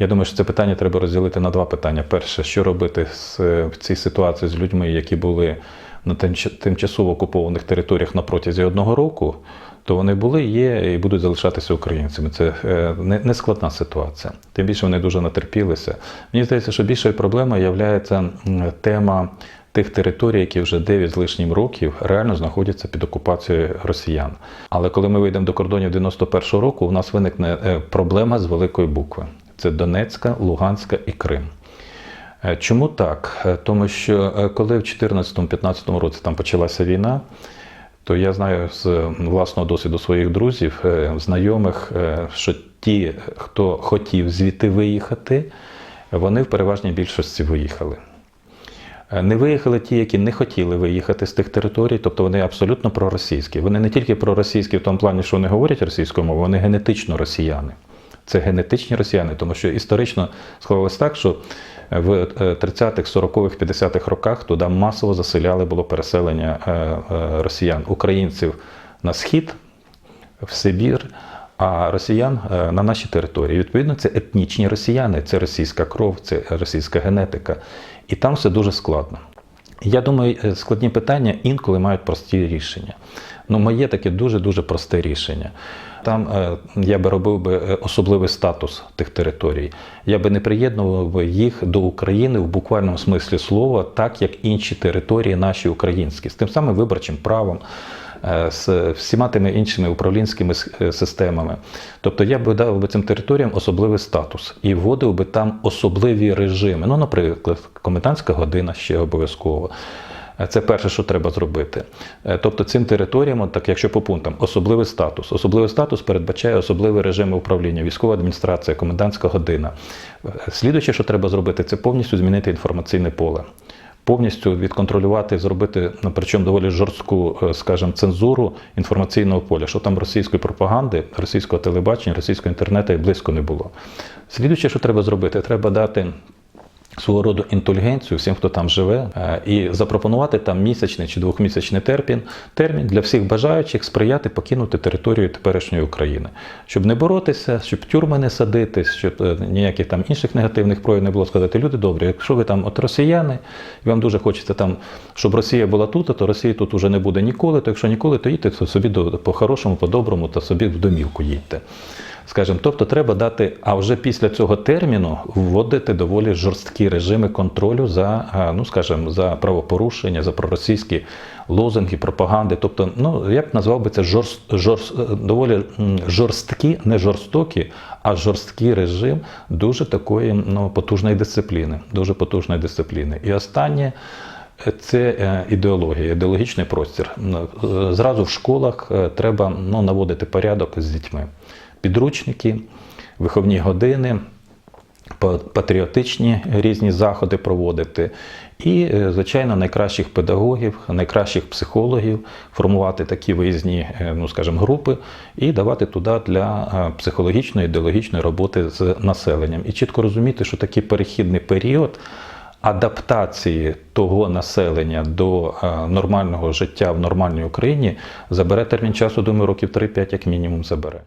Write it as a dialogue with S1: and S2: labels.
S1: Я думаю, що це питання треба розділити на два питання. Перше, що робити з, в цій ситуації з людьми, які були на тимч- тимчасово окупованих територіях на протязі одного року, то вони були, є і будуть залишатися українцями. Це е, не, не складна ситуація. Тим більше вони дуже натерпілися. Мені здається, що більшою проблемою є тема тих територій, які вже 9 з лишнім років реально знаходяться під окупацією росіян. Але коли ми вийдемо до кордонів 91-го року, у нас виникне е, проблема з великої букви: це Донецька, Луганська і Крим. Е, Чому так? Е, Тому що е, коли в 2014-2015 році там почалася війна, то я знаю з власного досвіду своїх друзів, знайомих, що ті, хто хотів звідти виїхати, вони в переважній більшості виїхали. Не виїхали ті, які не хотіли виїхати з тих територій, тобто вони абсолютно проросійські. Вони не тільки проросійські в тому плані, що вони говорять російською мовою, вони генетично росіяни. Це генетичні росіяни, тому що історично склалось так, що в е, 30-х, 40-х, 50-х роках туди масово заселяли було переселення е, е, росіян, українців на схід, в Сибір, а росіян е, на нашій території. Відповідно, це етнічні росіяни, це російська кров, це російська генетика. І там все дуже складно. Я думаю, е, складні питання інколи мають прості рішення. Ну, моє таке дуже-дуже просте рішення. Там е, я би робив би е, особливий статус тих територій. Я би не приєднував їх до України в буквальному смислі слова, так як інші території наші українські, з тим самим виборчим правом, з всіма тими іншими управлінськими е, системами. Тобто я би дав би цим територіям особливий статус і вводив би там особливі режими. Ну, наприклад, комендантська година ще обов'язково. Е, Це перше, що треба зробити. Е, Тобто цим територіям, так якщо по пунктам, особливий статус. Особливий статус передбачає особливий режим управління, військова адміністрація, комендантська година. Е, Слідуюче, що треба зробити, це повністю змінити інформаційне поле. Повністю відконтролювати, зробити, ну, причому доволі жорстку, е, скажімо, цензуру інформаційного поля, що там російської пропаганди, російського телебачення, російського інтернету і близько не було. Слідуюче, що треба зробити, треба дати свого роду інтелігенцію всім, хто там живе, е, і запропонувати там місячний чи двохмісячний термін, термін для всіх бажаючих сприяти покинути територію теперішньої України, щоб не боротися, щоб тюрми не садити, щоб е, ніяких там інших негативних проявів не було сказати. Люди добрі, якщо ви там от росіяни, і вам дуже хочеться там, щоб Росія була тут, то Росії тут уже не буде ніколи. То якщо ніколи, то їдьте собі до по-хорошому, по-доброму, та собі в домівку їдьте. Скажімо, тобто треба дати, а вже після цього терміну вводити доволі жорсткі режими контролю за, ну скажімо, за правопорушення, за проросійські лозунги, пропаганди. Тобто, ну я б назвав би це жорст, жорст, доволі жорсткі, не жорстокі, а жорсткий режим дуже такої ну, потужної дисципліни. Дуже потужної дисципліни. І останнє. Це е, ідеологія, ідеологічний простір. Е, Зразу в школах е, треба ну, наводити порядок з дітьми. Підручники, виховні години, патріотичні різні заходи проводити. І, е, звичайно, найкращих педагогів, найкращих психологів формувати такі виїзні, е, ну скажімо, групи і давати туди для е, психологічної, ідеологічної роботи з населенням. І чітко розуміти, що такий перехідний період адаптації того населення до нормального життя в нормальній Україні забере термін часу, думаю, років 3-5 як мінімум забере.